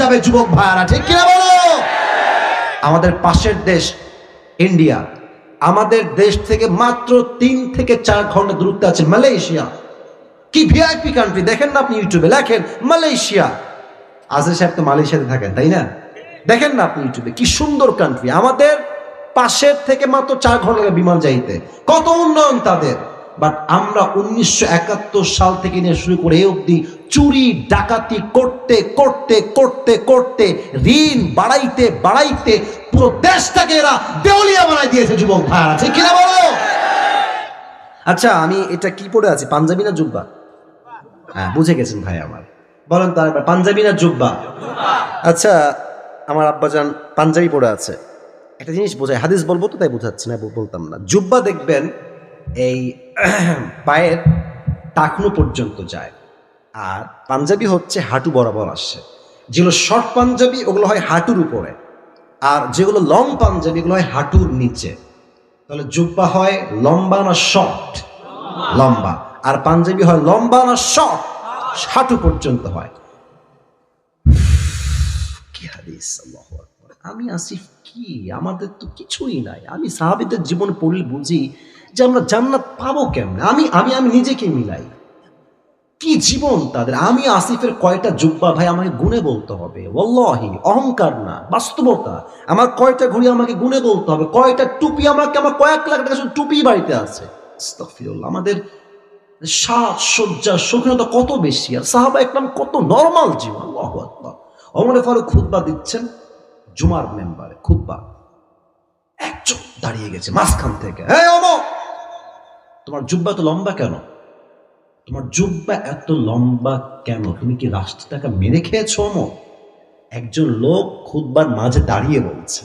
যাবে যুবক ভাইয়ারা, ঠিক কিনা বলো? আমাদের পাশের দেশ ইন্ডিয়া। আমাদের দেশ থেকে মাত্র তিন থেকে চার ঘণ্টা দূরত্বে আছে মালয়েশিয়া। কি ভিআইপি কান্ট্রি দেখেন না আপনি ইউটিউবে, লেখেন মালয়েশিয়া। আজের সাহেব তো মালয়েশিয়াতে থাকেন, তাই না? দেখেন না আপনি ইউটিউবে, কি সুন্দর কান্ট্রি আমাদের পাশের থেকে মাত্র চার ঘণ্টা বিমান যাইতে কত উন্নয়ন তাদের? বাট আমরা উনিশশো একাত্তর সাল থেকে নিয়ে শুরু করে এই অবধি চুরি, ডাকাতি করতে করতে করতে করতে, ঋণ বাড়াইতে বাড়াইতে পুরো দেশটাকে এরা দেউলিয়া বানাই দিয়েছে যুবক ভাইয়ারা। ঠিক কিনা বলো? আচ্ছা আমি এটা কি পরে আছি? পাঞ্জাবি না জুব্বা? হ্যাঁ বুঝে গেছেন ভাই আমার। বলেন তার পাঞ্জাবি না জুব্বা? আচ্ছা আমার আব্বাজান পাঞ্জাবি পরে আছে। একটা জিনিস বোঝায়, হাদিস বলব তো তাই বোঝাচ্ছে না, বলতাম না। জুব্বা দেখবেন এই পায়ের টাকনু পর্যন্ত যায়। আর পাঞ্জাবি হচ্ছে হাঁটু বরাবর আসছে যেগুলো শর্ট পাঞ্জাবি, ওগুলো হয় হাঁটুর উপরে। আর যেগুলো লং পাঞ্জাবি, এগুলো হয় হাঁটুর নিচে। তাহলে জুব্বা হয় লম্বা না শর্ট লম্বা। আর পাঞ্জাবি হয় লম্বা না শর্ট হাঁটু পর্যন্ত হয়। আমি আসিফ কি? আমাদের তো কিছুই নাই। আমি সাহাবিদের জীবন পড়লে বুঝি যে আমরা জান্নাত পাবো কেমনে? আমি আমি আমি নিজেকে মিলাই। কি জীবন তাদের? আমি আসিফের কয়টা জুব্বা ভাই আমাকে গুনে বলতে হবে? ওল্লাহি অহংকার না, বাস্তবতা। আমার কয়টা ঘড়ি আমাকে গুনে বলতে হবে? কয়টা টুপি আমাকে, আমার কয়েক লাখ টাকা টুপি বাড়িতে আছে। আমাদের সাজ, সজ্জা সৌখিনতা কত বেশি? আর সাহাবা একদম কত নর্মাল জীবন, আল্লাহু আকবার। অমরে ফারুক খুতবা দিচ্ছেন, জুমার মেম্বারে, খুতবা। একজন দাঁড়িয়ে গেছে মাঝখান থেকে। হ্যাঁ অমর তোমার জুব্বা তো লম্বা কেন? তোমার জুব্বা এত লম্বা কেন? তুমি কি রাষ্ট্রটাকে মেরে খেয়েছো একজন লোক খুদবার মাঝে দাঁড়িয়ে বলছে,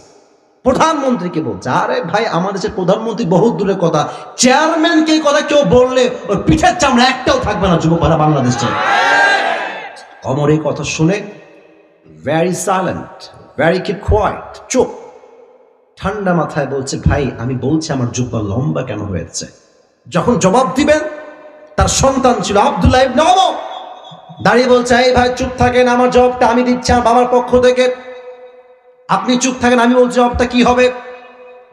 প্রধানমন্ত্রীকে বলছে। আরে ভাই আমাদের দেশের প্রধানমন্ত্রী বহু দূরের কথা। চেয়ারম্যানকে কথা কেউ বললে ওর পিঠের চামড়া একটাও থাকবে না যুবকরা বাংলাদেশে অমর এই কথা শুনে ভ্যারি সাইলেন্ট ভ্যারি কি কোয়াইট চুপ। ঠান্ডা মাথায় বলছে, ভাই, আমি বলছি আমার জুব্বা লম্বা কেন হয়েছে? যখন জবাব দিবেন, তার সন্তান ছিল আব্দুল্লাহ ওমর। দাঁড়িয়ে বলছে, এই ভাই, চুপ থাকেন, আমার জবাবটা আমি দিচ্ছি, আমার বাবার পক্ষ থেকে। আপনি চুপ থাকেন, আমি বলছি, জবাবটা কি হবে?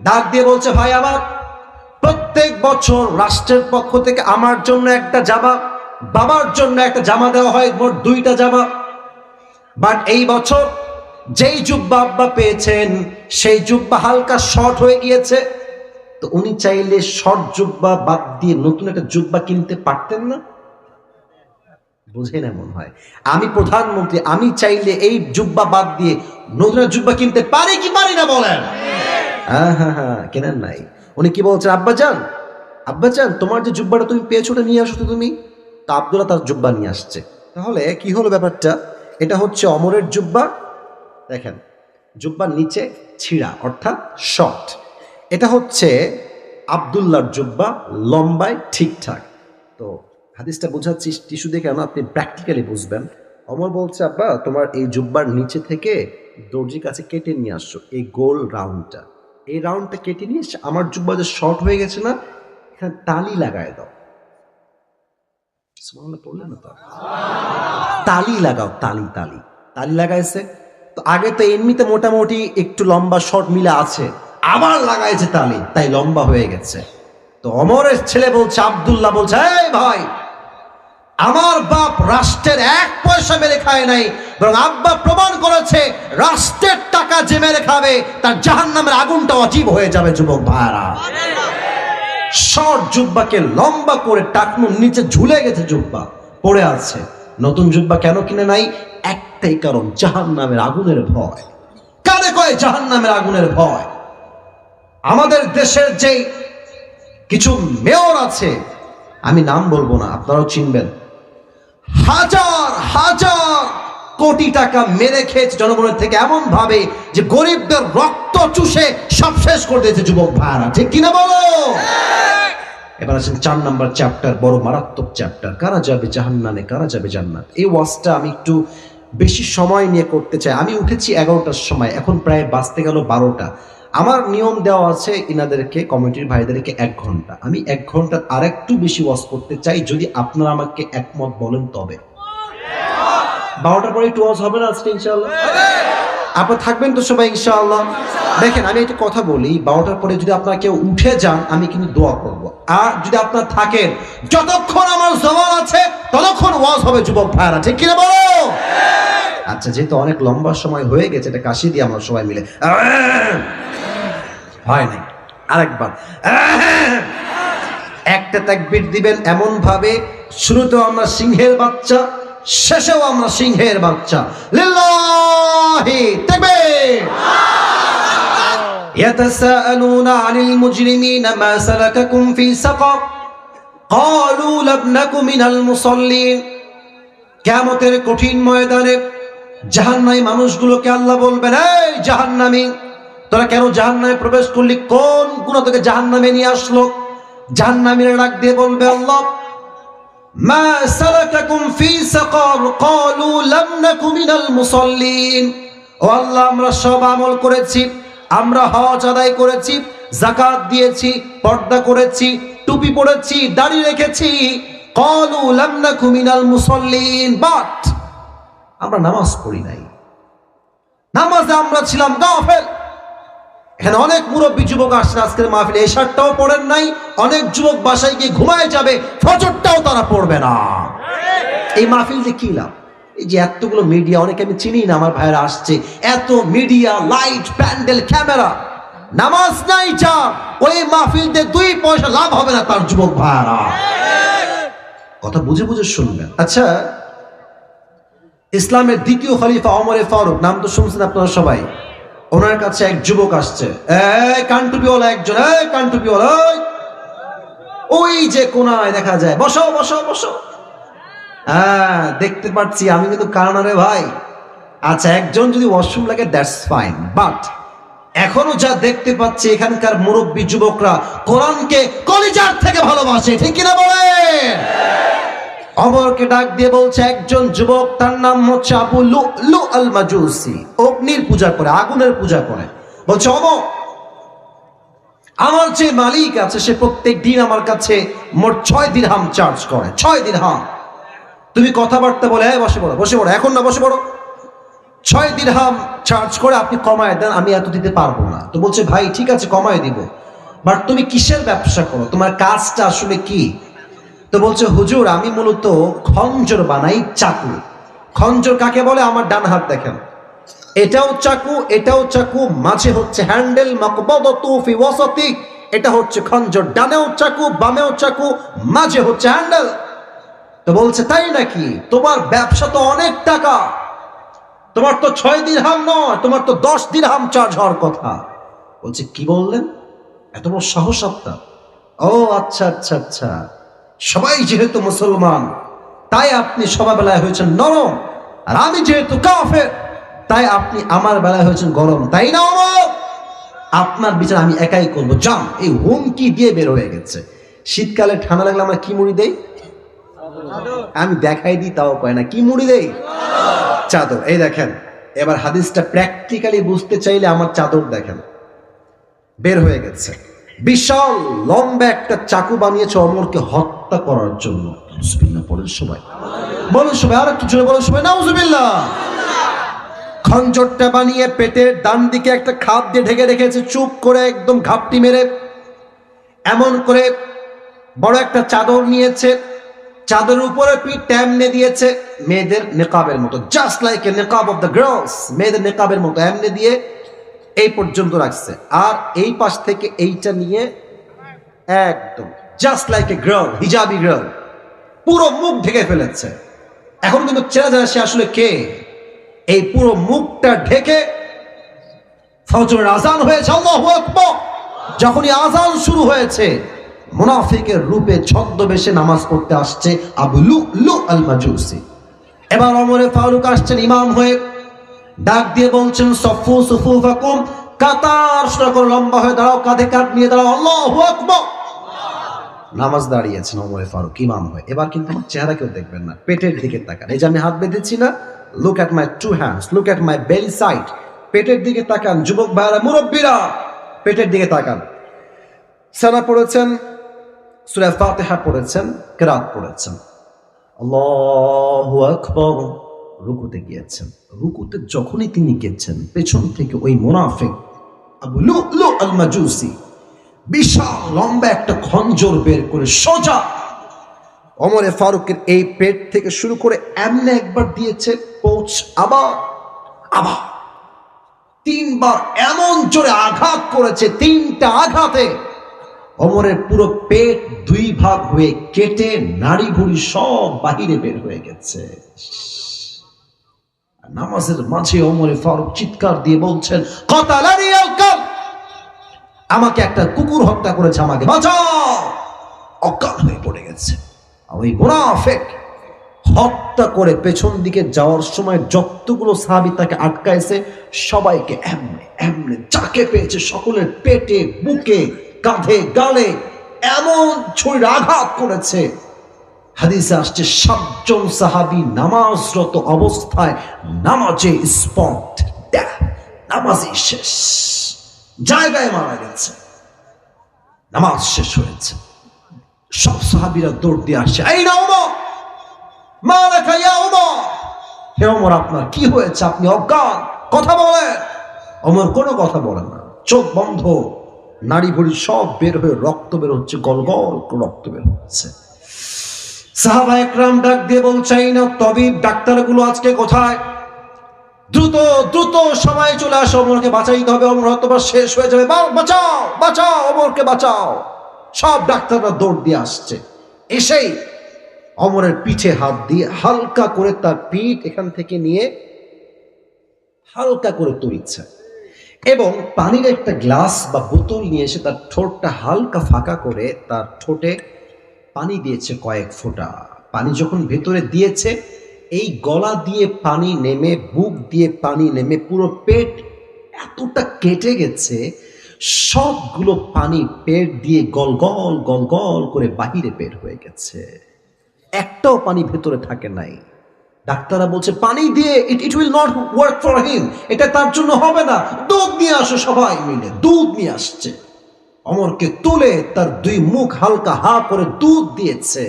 ডাক দিয়ে বলছে, ভাই, আমার প্রত্যেক বছর রাষ্ট্রের পক্ষ থেকে আমার জন্য একটা জামা, বাবার জন্য একটা জামা দেওয়া হয়, মোট দুইটা জামা। বাট এই বছর যেই জুব্বা আব্বা পেয়েছেন, সেই জুব্বা হালকা শর্ট হয়ে গিয়েছে। তো উনি চাইলে শর্ট জুব্বা বাদ দিয়ে নতুন একটা জুব্বা কিনতে পারতেন না? বুঝেন এমন হয়। আমি প্রধানমন্ত্রী, আমি চাইলে এই জুব্বা বাদ দিয়ে নতুন জুব্বা কিনতে পারি কি পারি না বলেন? হ্যাঁ হ্যাঁ হ্যাঁ কেনেন নাই। উনি কি বলছেন, আব্বাজান আব্বাজান, তোমার যে জুব্বাটা তুমি পেয়েছ নিয়ে আসো তো তুমি? তা আব্দুল্লাহ তার জুব্বা নিয়ে আসছে। তাহলে কি হলো ব্যাপারটা? এটা হচ্ছে অমরের জুব্বা। দেখেন, জুব্বার নিচে ছিঁড়া, অর্থাৎ শর্ট। এটা হচ্ছে আবদুল্লাহর জুব্বা, লম্বায় ঠিকঠাক। তো হাদিসটা বোঝাচ্ছি টিস্যু দেখে না, আপনি প্র্যাকটিক্যালি বুঝবেন। অমর বলছে, আব্বা, তোমার এই জুব্বার নিচে থেকে দর্জির কাছে কেটে নিয়ে আসছো, এই গোল রাউন্ডটা। এই রাউন্ডটা কেটে নিয়ে এসে আমার জুব্বা যে শর্ট হয়ে গেছে না, এখানে তালি লাগায় দাও। পড়লেন না তো? তালি লাগাও, তালি তালি। তালি লাগাইছে। তো আগে তো এমনিতে মোটামুটি একটু লম্বা শর্ট মিলে আছে। আবার লাগাইছে তালি, তাই লম্বা হয়ে গেছে। তো অমরের ছেলে বলছে, আব্দুল্লাহ বলছে, এই ভাই, আমার বাপ রাষ্ট্রের এক পয়সা মেরে খায় নাই, বরং আব্বা প্রমাণ করেছে, রাষ্ট্রের টাকা যে মেরে খাবে, তার জাহান নামের আগুনটা অজীব হয়ে যাবে, যুবক ভাইরা শর্ট জুব্বাকে লম্বা করে টাকনুর নিচে ঝুলে গেছে জুব্বা, পড়ে আছে। নতুন জুব্বা কেন কিনে নাই? একটাই কারণ জাহান নামের আগুনের ভয়। কারে কয় জাহান নামের আগুনের ভয়। আমাদের দেশের যে কিছু মেয়র আছে, আমি নাম বলব না, আপনারাও চিনবেন। হাজার হাজার কোটি টাকা মেরে খেয়েছে জনগণের থেকে এমন ভাবে যে গরিবদের রক্ত চুষে সব শেষ করে দিয়েছে যুবক ভাইরা ঠিক কিনা বলো? এবার আছেন চার নাম্বার চ্যাপ্টার, বড় মারাত্মক চ্যাপ্টার। কারা যাবে জাহান্নামে, কারা যাবে জান্নাত? এই ওয়াজটা আমি একটু বেশি সময় নিয়ে করতে চাই। আমি উঠেছি এগারোটার সময়, এখন প্রায় বাঁচতে গেল বারোটা। আমার নিয়ম দেওয়া আছে ইনাদেরকে কমিটির ভাইদেরকে এক ঘণ্টা। আমি এক ঘণ্টার আর একটু বেশি ওয়াজ করতে চাই যদি আপনারা আমাকে একমত বলেন তবে। বারোটার পরে একটু ওয়াজ হবে না আজকে, ইনশাআল্লাহ? আপনার থাকবেন তো সবাই, ইনশাআল্লাহ? দেখেন, আমি একটা কথা বলি, বারোটার পরে যদি আপনারা কেউ উঠে যান, আমি কিন্তু দোয়া করব। আর যদি আপনার থাকেন, যতক্ষণ আমার জবান আছে, ততক্ষণ ওয়াজ হবে যুবক ভাইরা ঠিক কিনা বলো? আচ্ছা যেহেতু অনেক লম্বা সময় হয়ে গেছে এটা কাশি দিয়ে আমরা সবাই মিলে হয় নাই আরেকবার একটা তাকবীর দিবেন এমন ভাবে শুরুতেও আমরা সিংহের বাচ্চা শেষেও আমরা সিংহের বাচ্চা লিল্লাহি তাকবীর يتساءلون عن المجرمين ما سلككم في سقر قالوا لم نك من المصلين কিয়ামতের কঠিন ময়দানে জাহান্নামী মানুষগুলোকে আল্লাহ বলবেন, এই জাহান্নামী, তোরা কেন জাহান্নামে প্রবেশ করলি? কোন গুণ তোকে জাহান্নামে নিয়ে আসলো? জাহান্নামীরা ডাক দিয়ে বলবে, আল্লাহ, মা আমরা সব আমল করেছি, আমরা হজ করেছি দিয়েছি, পর্দা করেছি, টুপি পরেছি, দাড়ি রেখেছি। ক্বালু লাম নাকু মিনাল মুসাল্লিন, বাট আমরা নামাজ পড়ি নাই। নামাজে আমরা ছিলাম গাফেল। এখানে অনেক মুরব্বী যুবক আসছেন, আজকের মাহফিলে এশারটাও পড়েন নাই, অনেক যুবক বাসায় গিয়ে ঘুমায় যাবে, ফজরটাও তারা পড়বে না। এই মাহফিল যে কি লাভ? এই যে এতগুলো মিডিয়া অনেকে আমি চিনি না, আমার ভাইরা আসছে, এত মিডিয়া লাইট প্যান্ডেল, ক্যামেরা। নামাজ নাই চা ওই মাহফিল দিয়ে দুই পয়সা লাভ হবে না তার যুবক ভাইরা কথা বুঝে বুঝে শুনবেন। আচ্ছা ইসলামের দ্বিতীয় খলিফা অমরে ফারুক, নাম তো শুনছেন আপনারা সবাই। ওনার কাছে এক যুবক আসছে। একজন ওই যে কোনায় দেখা যায়। বসো বসো বসো। হ্যাঁ দেখতে পাচ্ছি, আমি কিন্তু কারণারে ভাই। আচ্ছা একজন যদি ওয়াশরুম লাগে, দ্যাটস ফাইন। বাট, এখনও যা দেখতে পাচ্ছি, এখানকার মুরব্বী যুবকরা কোরআনকে কলিজার থেকে ভালোবাসে। ঠিক কিনা বলে অমরকে ডাক দিয়ে বলছে, একজন যুবক, তার নাম হচ্ছে আবু লু লু আল মাজুসি অগ্নির পূজা করে, আগুনের পূজা করে। বলছে, অমর, আমার যে মালিক আছে, সে প্রত্যেক দিন আমার কাছে মোট ছয় দিরহাম চার্জ করে। ছয় দিরহাম। তুমি কথাবার্তা বলে হ্যাঁ বসে পড়ো বসে পড়ো, এখন না, বসে পড়ো। ছয় দিন হাম চার্জ করে, আপনি কমায় দেন, আমি এত দিতে পারব না। তো বলছে, ভাই, ঠিক আছে, কমায় দিব। বাট তুমি কিসের ব্যবসা করো? তোমার কাজটা আসলে কি? তো বলছে, হুজুর, আমি মূলত খঞ্জর বানাই চাকু। খঞ্জর কাকে বলে? আমার ডান হাত দেখেন। এটাও চাকু এটাও চাকু, মাঝে হচ্ছে হ্যান্ডেল এটা হচ্ছে খঞ্জর, ডানেও চাকু, বামেও চাকু, মাঝে হচ্ছে হ্যান্ডেল। তো বলছে, তাই নাকি? তোমার ব্যবসা তো অনেক টাকা। তোমার তো ছয় দিরহাম নয়, তোমার তো দশ দিরহাম চার্জ হওয়ার কথা। বলছে, কি বললেন? এত বড় সাহস আপনার? ও আচ্ছা আচ্ছা আচ্ছা। সবাই যেহেতু মুসলমান, তাই আপনি সবার বেলায় হয়েছেন নরম। আর আমি যেহেতু কাফের, তাই আপনি আমার বেলায় হয়েছেন গরম। তাই না অমর আপনার বিচার আমি একাই করব। যান, এই হুমকি দিয়ে বের হয়ে গেছে। শীতকালে ঠান্ডা লাগলে আমরা কি মুড়ি দেই? আমি দেখাই দিই, তাও কয় না। কি মুড়ি দেই? চাদর। এই দেখেন, এবার হাদিসটা প্র্যাকটিক্যালি বুঝতে চাইলে আমার চাদর দেখেন। বের হয়ে গেছে। বিশাল, লম্বা একটা চাকু বানিয়েছে অমরকে হত্যা করার জন্য। বলেন সবাই। বলেন সবাই, আর একটু জোরে বলেন সবাই, নাউজুবিল্লাহ। খঞ্জরটা বানিয়ে পেটের ডান দিকে একটা খাপ দিয়ে ঢেকে রেখেছে, চুপ করে একদম ঘাপটি মেরে। এমন করে বড় একটা চাদর নিয়েছে, চাদরের উপরে পিঠ ট্যামনে দিয়েছে, মেয়েদের নেকাবের মতো জাস্ট লাইক এ নেকাব অফ দ্য গার্লস মেয়েদের নেকাবের মতো, এমনে দিয়ে এই পর্যন্ত রাখছে। আর এই পাশ থেকে এইটা নিয়ে একদম just like a girl hijabi girl পুরো মুখ ঢেকে ফেলেছে। এখন কিন্তু চেনা যায় সে আসলে কে? এই পুরো মুখটা ঢেকে ফজরের আজান হয়েছে যখনই আজান শুরু হয়েছে, মুনাফিকের রূপে ছদ্মবেশে নামাজ পড়তে আসছে আবু লু লু আল মাজুসি এবার অমরে ফারুক আসছেন ইমাম হয়ে ডাক দিয়ে বলছেন, সফু, সুফু, ফাকুম, কাতার সোজা করে লম্বা হয়ে দাঁড়াও, কাঁধে কাঁধ নিয়ে দাঁড়াও, আল্লাহু আকবার। নামাজ দাঁড়িয়েছেন ওমরে ফারুক, ইমাম হয়ে। এবার কিন্তু আমার চেহারা কেউ দেখবেন না, পেটের দিকে তাকান। এই যে আমি হাত বেঁধেছি না look at my two hands look at my belly side পেটের দিকে তাকান, যুবক ভাইরা মুরব্বীরা, পেটের দিকে তাকান। সারা পড়েছেন, সূরা ফাতিহা পড়েছেন, কিরাত পড়েছেন। আল্লাহু আকবার। রুকুতে গিয়েছেন। রুকুতে যখনই তিনি গেছেন, পেছন থেকে ওই মোনাফেক বিশাল, লম্বা একটা খঞ্জর বের করে সোজা অমরে ফারুকের এই পেট থেকে শুরু করে এমনি একবার দিয়েছে পোচ আবার আবার। তিনবার এমন জোরে আঘাত করেছে, তিনটা আঘাতে অমরের পুরো পেট দুই ভাগ হয়ে কেটে নাড়ি ভুড়ি সব বাহিরে বের হয়ে গেছে। নামাজের মাঝে অমরে ফারুক চিৎকার দিয়ে বলছেন আমাকে একটা কুকুর হত্যা করেছে, আমাকে অজ্ঞান হয়ে পড়ে গেছে। ওই মুনাফেক। হত্যা করে পেছন দিকে যাওয়ার সময় যতগুলো সাহাবি তাকে আটকাইছে, সবাইকে এমনে এমনে যাকে পেয়েছে, সকলের পেটে, বুকে, কাঁধে, গালে, এমন ছুরির আঘাত করেছে। হাদিসে আসছে, সাতজন সাহাবি নামাজরত অবস্থায় নামাজে স্পট নামাজে শেষ, জায়গায় মারা গেছে, নামাজ শেষ হয়েছে। সব সাহাবিরা দৌড় দিয়ে আসছে, এই না ওমর মা ইয়া ওমর হে ওমর আপনার কি হয়েছে? আপনি অজ্ঞান, কথা বলেন। অমর কোনো কথা বলে না, চোখ বন্ধ নাড়ি ভুড়ি সব বের হয়ে রক্ত বের হচ্ছে গল গল রক্ত বের হচ্ছে। সাহাবা একরাম ডাক দিয়ে বলছাই না তবিব, ডাক্তারগুলো আজকে কোথায়? দ্রুত দ্রুত সময় চলে আসো, অমরকে বাঁচাইতে হবে, অমর হয়তো বা শেষ হয়ে যাবে। বাঁচাও বাঁচাও, অমরকে বাঁচাও। সব ডাক্তাররা দৌড় দিয়ে আসছে। এসেই অমরের পিঠে হাত দিয়ে হালকা করে তার পিঠ এখান থেকে নিয়ে হালকা করে তুলছে এবং পানির একটা গ্লাস বা বোতল নিয়ে এসে তার ঠোঁটটা হালকা ফাঁকা করে তার ঠোঁটে পানি দিয়েছে কয়েক ফোঁটা। পানি যখন ভেতরে দিয়েছে, এই গলা দিয়ে পানি নেমে, বুক দিয়ে পানি নেমে, পুরো পেট এতটা কেটে গেছে, সবগুলো পানি পেট দিয়ে গল গল গল গল করে বাহিরে বের হয়ে গেছে। একটাও পানি ভেতরে থাকে নাই। ডাক্তাররা বলছে, পানি দিয়ে it it will not work for him এটা তার জন্য হবে না। দুধ নিয়ে আসো সবাই মিলে, দুধ নিয়ে আসছে। অমরকে তুলে তার দুই মুখ হালকা হা করে দুধ দিয়েছে।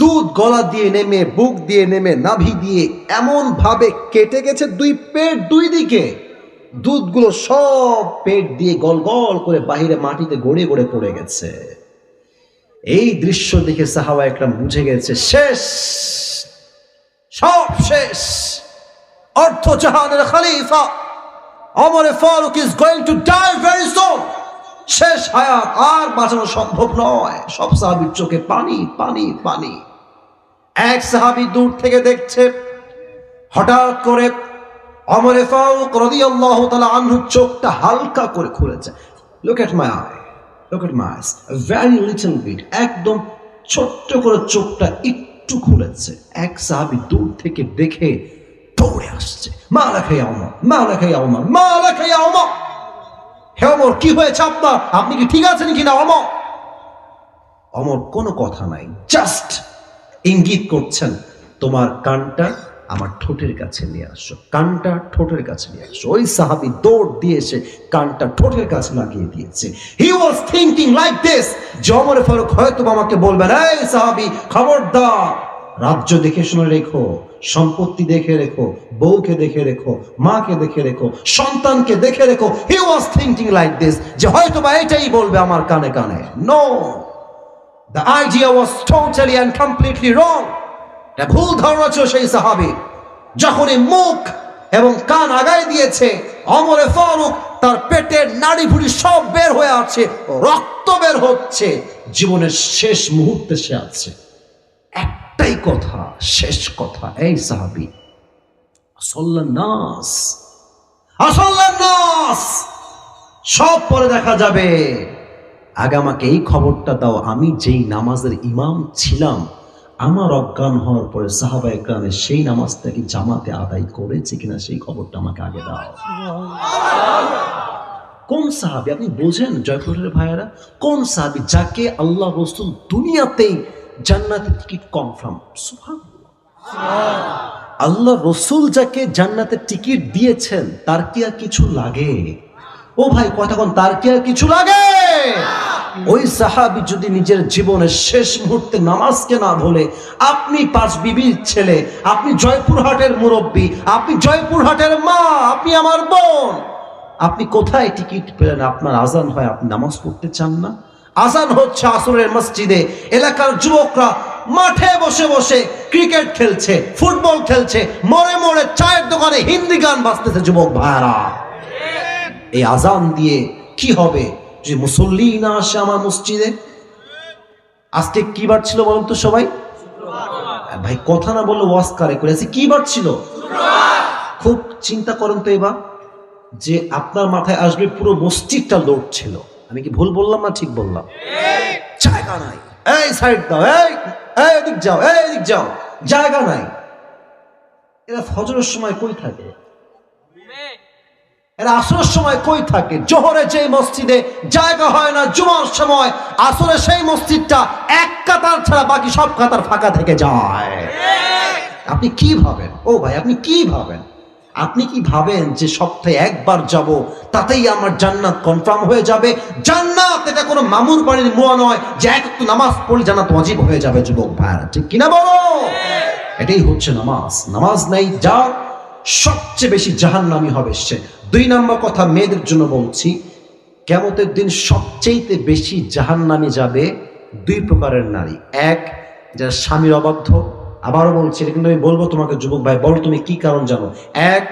দুধ গলা দিয়ে নেমে, বুক দিয়ে নেমে, নাভি দিয়ে এমন ভাবে কেটে গেছে দুই পেট দুই দিকে। দুধগুলো সব পেট দিয়ে গল গল করে বাহিরে মাটিতে গড়ে গড়ে পড়ে গেছে। এই দৃশ্য দেখে সাহাবা একরাম বুঝে গেছে, শেষ, সব শেষ। অর্থ জাহানের খালিফা, অমরে Farooq is going to die very soon শেষ হায়াত আর বাঁচানো সম্ভব নয়। সব সাহাবির চোখে পানি পানি পানি। এক সাহাবি দূর থেকে দেখছে, হঠাৎ করে অমরে ফারুক রাদিয়াল্লাহু তাআলা আনহু চোখটা হালকা করে খুলেছে। Look at my eye look at my eyes very little bit একদম ছোট্ট করে চোখটা একটু খুলেছে। এক সাহাবি দূর থেকে দেখে দৌড়ে আসছে। মা লেখা অমর মা লেখা অমর মা লেখা অমর। হে অমর, কি হয়েছে আপনার? আপনি কি ঠিক আছেন কিনা, অমর? অমর, কোনো কথা নাই। জাস্ট ইঙ্গিত করছেন, তোমার কানটা আমার ঠোঁটের কাছে নিয়ে আসো। কানটা ঠোঁটের কাছে নিয়ে আসো। ওই সাহাবি দৌড় দিয়ে এসে কানটা ঠোঁটের কাছে লাগিয়ে দিয়েছে। He was thinking like this যে অমর ফারুক হয়তো আমাকে বলবেন, এই সাহাবি, খবরদার রাজ্য দেখে শুনে রেখো, সম্পত্তি দেখে রেখো, বউকে দেখে রেখো, মাকে দেখে রেখো, সন্তানকে দেখে রেখো। He was thinking like this যে হয়তো বা এটাই বলবে আমার কানে কানে। No the idea was totally and completely wrong এটা ভুল ধারণা ছিল সেই সাহাবি। যখনই মুখ এবং কান আগায় দিয়েছে, অমরে ফারুক তার পেটের নাড়ি ভুড়ি সব বের হয়ে আছে রক্ত বের হচ্ছে। জীবনের শেষ মুহূর্তে সে আছে কথা, শেষ কথা, এই সাহাবি। নাস। নাস। সব পরে দেখা যাবে। আগে আমাকে এই খবরটা দাও, আমি যেই নামাজের ইমাম ছিলাম, আমার অজ্ঞান হওয়ার পরে সাহাবা একরামের সেই নামাজটা কি জামাতে আদায় করেছে কিনা সেই খবরটা আমাকে আগে দাও। কোন সাহাবি? আপনি বোঝেন, জয়পুরের ভাইয়েরা? কোন সাহাবি যাকে আল্লাহ রসুল দুনিয়াতেই জান্নাতের টিকিট কনফার্ম আল্লাহ রসুল যাকে জান্নাতের টিকিট দিয়েছেন, তার কি আর কিছু লাগে? ও ভাই, কথা তার কি আর কিছু লাগে? ওই সাহাবি যদি নিজের জীবনের শেষ মুহূর্তে নামাজকে না ভুলে, আপনি পাঁচ বিবির ছেলে, আপনি জয়পুরহাটের মুরব্বী, আপনি জয়পুরহাটের মা, আপনি আমার বোন, আপনি কোথায় টিকিট পেলেন? আপনার আজান হয়, আপনি নামাজ পড়তে চান না? আজান হচ্ছে আসরের মসজিদে। এলাকার যুবকরা মাঠে বসে বসে ক্রিকেট খেলছে, ফুটবল খেলছে মোড়ে মোড়ে চায়ের দোকানে হিন্দি গান বাজতেছে যুবক ভাইরা এই আজান দিয়ে কি হবে? যে মুসল্লি না আসে আমার মসজিদে? আজকে কি বার ছিল বলুন তো সবাই? ভাই, কথা না বললে ওয়াজ কারে করে? আছে কি বার ছিল? খুব চিন্তা করেন তো এবার, যে আপনার মাথায় আসবে পুরো মসজিদটা লোড ছিল। আমি কি ভুল বললাম না ঠিক বললাম? জায়গা নাই। এই সাইড দাও এই এদিক যাও এই এদিক যাও জায়গা নাই। এরা ফজরের সময় কই থাকে? এরা আসরের সময় কই থাকে? জোহরে যে মসজিদে জায়গা হয় না জুমার সময় আসরে সেই মসজিদটা এক কাতার ছাড়া বাকি সব কাতার ফাঁকা থেকে যায়। আপনি কি ভাবেন? ও ভাই আপনি কি ভাবেন? আপনি কি ভাবেন যে সপ্তাহে একবার যাব, তাতেই আমার জান্নাত কনফার্ম হয়ে যাবে? জান্নাত এটা কোনো মামুর বাড়ির মোয়া নয় যে এক নামাজ পড়লে জান্নাত অজীব হয়ে যাবে, যুবক ভাইরা ঠিক কিনা বলো? এটাই হচ্ছে নামাজ। নামাজ নাই যা সবচেয়ে বেশি জাহান্নামি হবে সে। দুই নম্বর কথা মেয়েদের জন্য বলছি কেমতের দিন সবচেয়েতে বেশি জাহান্নামে যাবে দুই প্রকারের নারী। এক, যারা স্বামীর অবাধ্য আবারও বলছি এটা কিন্তু আমি বলব তোমাকে যুবক ভাই বলো তুমি কি কারণ জানো? এক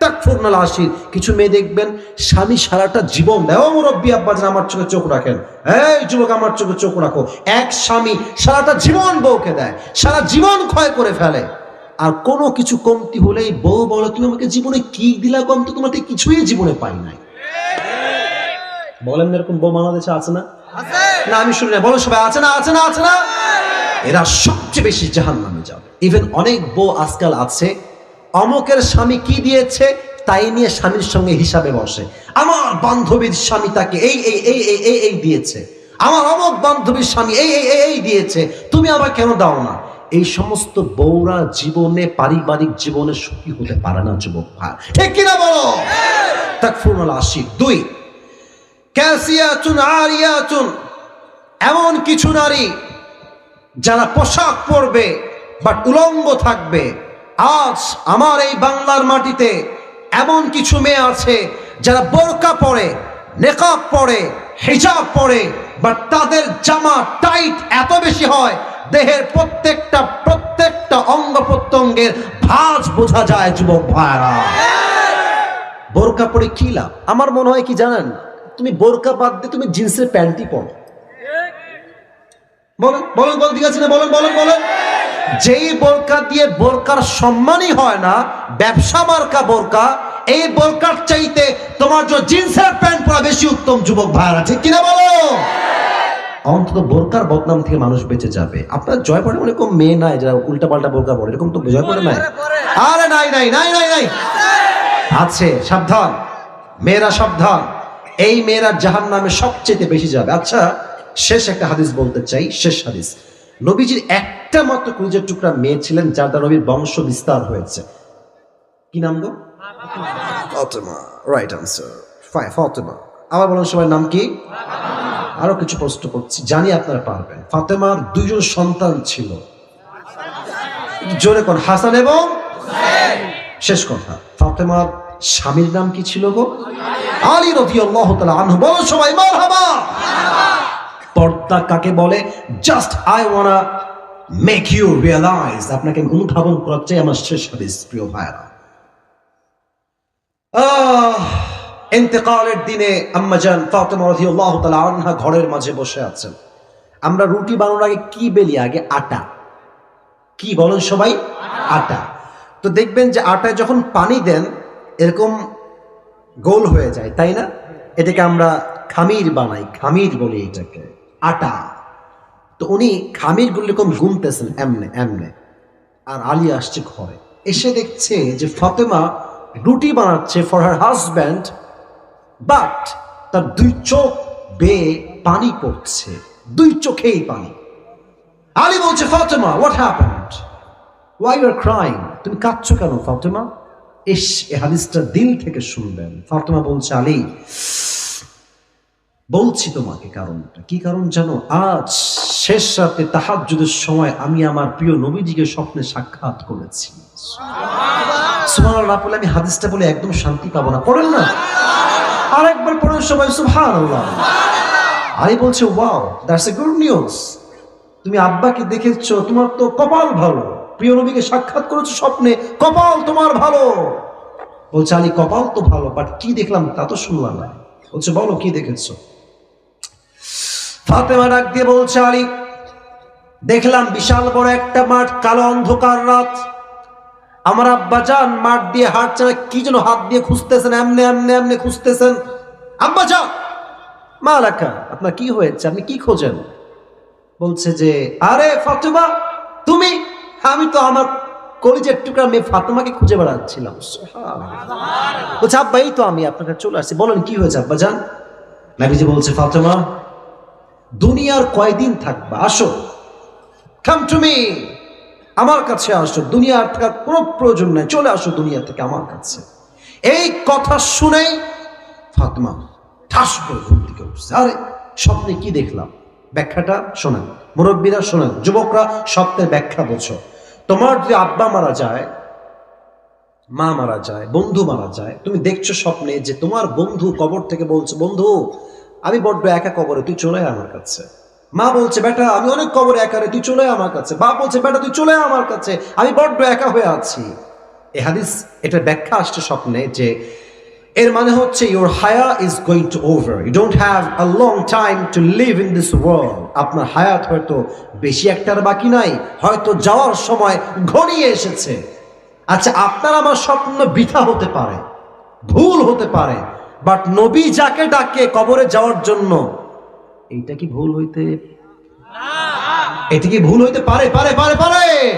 তাকফুরনাল আশির কিছু মেয়ে দেখবেন স্বামী সারাটা জীবন দেয় ও মুরব্বী আমার চোখে চোখ রাখেন। এই যুবক আমার চোখে চোখ রাখো। এক স্বামী সারাটা জীবন বউকে দেয় সারা জীবন ক্ষয় করে ফেলে। আর কোনো কিছু কমতি হলেই বউ বলে তুমি আমাকে জীবনে কি দিলা কম তো তোমাকে কিছুই জীবনে পাই নাই। বলেন এরকম বউ বাংলাদেশে আছে না? না আমি শুনি না। বলো সবাই আছে না আছে না আছে না? এরা সবচেয়ে বেশি জাহান নামে যাবে। ইভেন অনেক বউ আজকাল আছে, অমকের স্বামী কি দিয়েছে, তাই নিয়ে স্বামীর সঙ্গে হিসাবে বসে। আমার বান্ধবীর স্বামী তাকে এই এই এই এই এই এই দিয়েছে। আমার অমক বান্ধবীর স্বামী এই এই এই এই দিয়েছে। তুমি আবার কেন দাও না? এই সমস্ত বউরা জীবনে, পারিবারিক জীবনে সুখী হতে পারে না, যুবক ভাই। ঠিক কিনা বলো? তাকফুরুল আশিক দুই এমন কিছু নারী যারা পোশাক পরবে বাট উলঙ্গ থাকবে, আজ আমার এই বাংলার মাটিতে এমন কিছু মেয়ে আছে, যারা বোরকা পরে, নেকাব পরে, হিজাব পরে বাট তাদের জামা টাইট এত বেশি হয়, দেহের প্রত্যেকটা প্রত্যেকটা অঙ্গ প্রত্যঙ্গের ভাঁজ বোঝা যায়, যুবক ভাইরা বোরকা পরে কি লাভ? আমার মনে হয় কি জানেন? তুমি বোরকা বাদ দিয়ে তুমি জিন্সের প্যান্টই পরো। বলেন বলেন বলেন ঠিক আছে না বলেন বলেন বলেন। যেই বোরকা দিয়ে বোরকার সম্মানই হয় না, ব্যবসা মার্কা বোরকা, এই বোরকার চাইতে তোমার যে জিন্সের প্যান্ট পরা বেশি উত্তম যুবক ভাইরা ঠিক কিনা বলো? অন্তত বোরকার বদনাম থেকে মানুষ বেঁচে যাবে। আপনার জয়পুরে কোন মেয়ে নাই, যারা উল্টা পাল্টা বোরকা পরে, এরকম তো জয়পুরে নাই? আরে নাই নাই নাই নাই নাই। আছে, সাবধান। মেয়েরা সাবধান। এই মেয়েরা জাহান নামে সবচেয়ে বেশি যাবে। আচ্ছা শেষ একটা হাদিস বলতে চাই শেষ হাদিস। নবীজির একটা মাত্র কুঞ্জের টুকরা মেয়ে ছিলেন যার দ্বারা নবীর বংশ বিস্তার হয়েছে। কি নাম গো? ফতেমা। Right answer Fatima. আবার বলুন সবার নাম কি? আরও কিছু প্রশ্ন করছি জানি আপনারা পারবেন। ফাতেমার দুইজন সন্তান ছিল। জোরে কোন হাসান এবং শেষ কথা। ফাতেমার স্বামীর নাম কি ছিল গো? আলী রাদিয়াল্লাহু তাআলা আনহু। বলো সবাই মারহাবা। পর্দা কাকে বলে? Just I wanna make you realize আপনাকে অনুধাবন চাই আমার শেষ হাদিস, প্রিয় ভাইরা আহ, ইন্তেকালের দিনে আম্মাজান ফাতেমা রাদিয়াল্লাহু তাআলা আনহা ঘরের মাঝে বসে আছেন। আমরা রুটি বানানোর আগে কি বেলি? আগে আটা। কি বলেন সবাই? আটা। তো দেখবেন যে আটায় যখন পানি দেন, এরকম গোল হয়ে যায়, তাই না? এটাকে আমরা খামির বানাই, খামির বলি এটাকে। আটা। তো উনি খামিরগুলো এরকম গুনতেছেন এমনে এমনে। আর আলী আসছে ঘরে। এসে দেখছে যে ফাতেমা রুটি বানাচ্ছে ফর হার হাজব্যান্ড বাট তার দুই চোখ বেয়ে পানি পড়ছে। দুই চোখেই পানি। আলী বলছে, Fatima what happened why are crying তুমি কাঁদছো কেন, ফাতেমা? ইস এ হাদিসটা দিল থেকে শুনবেন ফাতেমা বলছে, আলী বলছি তোমাকে কারণটা। কি কারণ জানো? আজ শেষ রাতে তাহাজ্জুদের সময় আমি আমার প্রিয় নবীজিকে স্বপ্নে সাক্ষাৎ করেছি। সুবহানাল্লাহ। বলে আমি হাদিসটা বলে একদম শান্তি পাবো না। পড়েন না? আরেকবার পড়েন সবাই সুবহানাল্লাহ। আমি বলছে wow that's a good news তুমি আব্বাকে দেখেছ তোমার তো কপাল ভালো। প্রিয় নবীকে সাক্ষাৎ করেছ স্বপ্নে কপাল তোমার ভালো। বলছে আলী কপাল তো ভালো বাট কি দেখলাম তা তো শুনলাম না। বলছে বলো কি দেখেছ? ফাতেমা ডাক দিয়ে বলছে আলী দেখলাম বিশাল বড় একটা মাঠ কালো অন্ধকার রাত। আমার আব্বা যান মাঠ দিয়ে হাঁটছে না, কি যেন হাত দিয়ে খুঁজতেছেন এমনি এমনি এমনি খুঁজতেছেন। আব্বা যান! মা রাখা আপনার কি হয়েছে? আপনি কি খোঁজেন? বলছে যে আরে ফাতেমা তুমি আমি তো আমার কলিজের টুকরা মেয়ে ফাতেমাকে খুঁজে বেড়াচ্ছিলাম। বলছে আব্বা এই তো আমি আপনার কাছে চলে আসছি। বলেন কি হয়েছে আব্বা যান? নাবিজি বলছে ফাতেমা দুনিয়ার কয়দিন থাকবা? আসো। কাম টু মি আমার কাছে আসো। দুনিয়ার থাকার কোনো প্রয়োজন নাই। চলে আসো দুনিয়া থেকে আমার কাছে। এই কথা শুনেই ফাতেমা ঠাস করে ঘুম থেকে উঠছে। আরে, স্বপ্নে কি দেখলাম? ব্যাখ্যাটা শোনেন। মুরব্বীরা শোনেন। যুবকরা স্বপ্নের ব্যাখ্যা বোঝো। তোমার যদি আব্বা মারা যায়, মা মারা যায়, বন্ধু মারা যায়, তুমি দেখছ স্বপ্নে যে তোমার বন্ধু কবর থেকে বলছে, বন্ধু আমি বড্ড একা কবরে, তুই চলে আমার কাছে। মা বলছে, বেটা, আমি অনেক কবরে একা রে, তুই চলে আমার কাছে। বাপ বলছে, বেটা, তুই চলে আমার কাছে, আমি বড্ড একা হয়ে আছি। এ হাদিস, এটার ব্যাখ্যা আসছে স্বপ্নে যে এর মানে হচ্ছে ইউর হায়া is going to over you don't have a long time to live in this world আপনার হায়াত হয়তো বেশি একটার বাকি নাই, হয়তো যাওয়ার সময় ঘনিয়ে এসেছে। আচ্ছা আপনার আমার স্বপ্ন বৃথা হতে পারে, ভুল হতে পারে বাট নবী যাকে ডাকে কবরে যাওয়ার জন্য এইটা কি ভুল হইতে এটা কি ভুল হইতে পারে? পারে পারে পারে!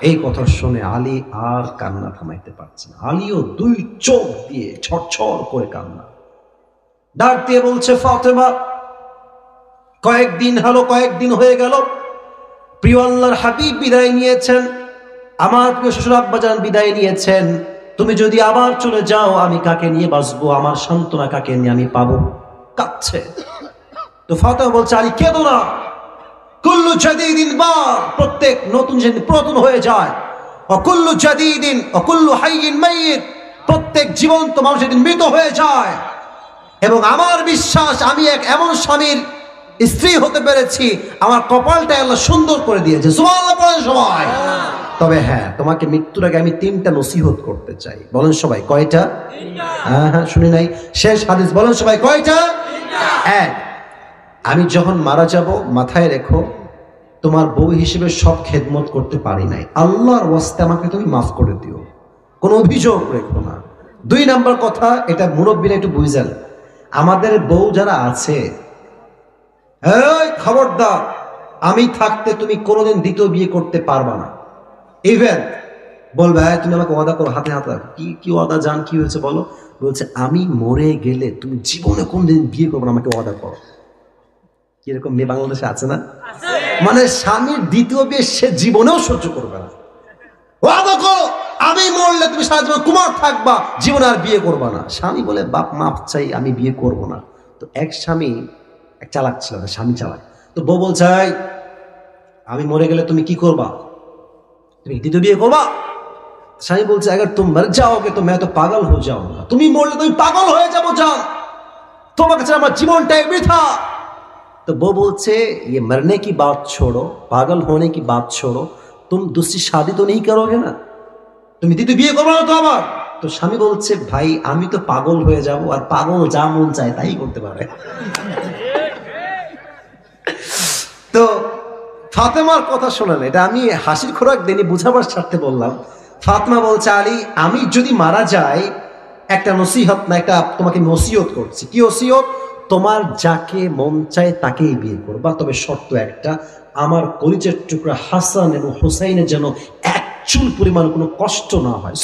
এই কথা শুনে আলী আর কান্না থামাইতে পারছে না। আলীও দুই চোখ দিয়ে ছটছর করে কান্না। ডাক দিয়ে বলছে ফাতেমা কয়েকদিন হলো কয়েকদিন হয়ে গেল। প্রিয় আল্লাহর হাবিব বিদায় নিয়েছেন। আমার প্রিয় শ্বশুর আব্বাজান বিদায় নিয়েছেন। তুমি যদি আবার চলে যাও, আমি কাকে নিয়ে বাঁচবো? আমার সান্ত্বনা কাকে নিয়ে আমি পাবো? কাচ্ছে তো ফাতেমা বলছে, আলী, কেঁদো না। কুল্লু জাদিদিন বা প্রত্যেক নতুন যেদিন পুরাতন হয়ে যায়। অকুল্লু জাদিদিন অকুল্লু হাইয়িন মাইয়িত। প্রত্যেক জীবন্ত মানুষ যেদিন মৃত হয়ে যায়। এবং আমার বিশ্বাস, আমি এক এমন স্বামীর স্ত্রী হতে পেরেছি। আমার কপালটা আল্লাহ সুন্দর করে দিয়েছে। বলেন সবাই। তবে হ্যাঁ তোমাকে মৃত্যুর আগে আমি তিনটা নসিহত করতে চাই। বলেন সবাই কয়টা? হ্যাঁ হ্যাঁ শুনি নাই। শেষ হাদিস বলেন সবাই কয়টা? এক আমি যখন মারা যাব মাথায় রেখো তোমার বউ হিসেবে সব খেদমত করতে পারি নাই। আল্লাহর ওয়াস্তে আমাকে তুমি মাফ করে দিও। কোনো অভিযোগ রেখো না। দুই নাম্বার কথা এটা মুরব্বীরা একটু বুঝেন। আমাদের বউ যারা আছে খবরদার আমি থাকতে তুমি কোনোদিন দ্বিতীয় বিয়ে করতে পারবা না। ইভেন বলবে "এই, তুমি আমাকে ওয়াদা করো হাতে হাতে কি কি ওয়াদা জান কি হয়েছে বলো? বলছে আমি মরে গেলে তুমি জীবনে কোনদিন বিয়ে করব না আমাকে ওয়াদা করো। কীরকম মেয়ে বাংলাদেশে আছে না? মানে স্বামীর দ্বিতীয় বিয়ে সে জীবনেও সহ্য করবে না। ওয়াদা করো আমি মরলে তুমি সারা জীবন কুমার থাকবা জীবনে আর বিয়ে করবা না। স্বামী বলে বাপ মাপ চাই আমি বিয়ে করব না। তো এক স্বামী এক চালাক ছিল স্বামী চালাক। তো বউ বলছে "এই, আমি মরে গেলে তুমি কি করবা তুমি কি দ্বিতীয় বিয়ে করবা স্বামী বলছে अगर तुम मर जाओगे तो मैं तो पागल हो जाऊंगा তুমি মরলে তুমি পাগল হয়ে যাবো যাও তোমার কাছে আমার জীবনটাই বৃথা तो वो बोलते ये मरने की बात छोड़ो पागल होने की बात छोड़ो तुम दूसरी शादी तो नहीं करोगे ना তুমি দ্বিতীয় বিয়ে করবে না তো আবার তো স্বামী বলছে ভাই আমি তো পাগল হয়ে যাব আর পাগল যা মন চায় তাই করতে পারে ফাতেমার কথা শোনেন এটা আমি হাসির খোরাক দেনি বুঝাবার স্বার্থে বললাম। ফাতেমা বলছে, আলী, আমি যদি মারা যাই, একটা নসিহত না, একটা তোমাকে নসিহত করছি। কি ওসিয়ত তোমার যাকে মন চায় তাকেই বিয়ে করবা তবে শর্ত একটা, আমার কলিজের টুকরা হাসান এবং হুসাইনের যেন এক চুল পরিমাণ কোনো কষ্ট না হয়।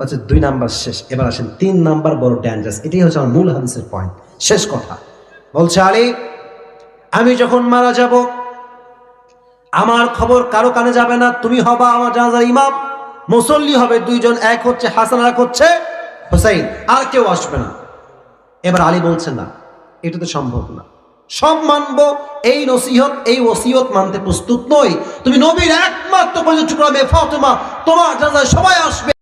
আচ্ছা দুই নাম্বার শেষ। এবার আসেন, তিন নাম্বার বড় ড্যাঞ্জাস এটাই হচ্ছে আমার মূল হাদিসের পয়েন্ট শেষ কথা। বলছে, আলী আমি যখন মারা যাব, আমার খবর কারও কানে যাবে না। তুমি হবা আমার জানাজার ইমাম, মুসল্লি হবে, দুইজন এক হচ্ছে হাসান এক হচ্ছে হোসাইন, আর কেউ আসবে না। এবার আলী বলছে না, এটা তো সম্ভব না। সব মানবো, এই নসিহত, এই ওসিহত মানতে প্রস্তুত নই। তুমি নবীর একমাত্র পরিচিত টুকরা মেয়ে ফাতেমা, তোমার জানাজায় সবাই আসবে।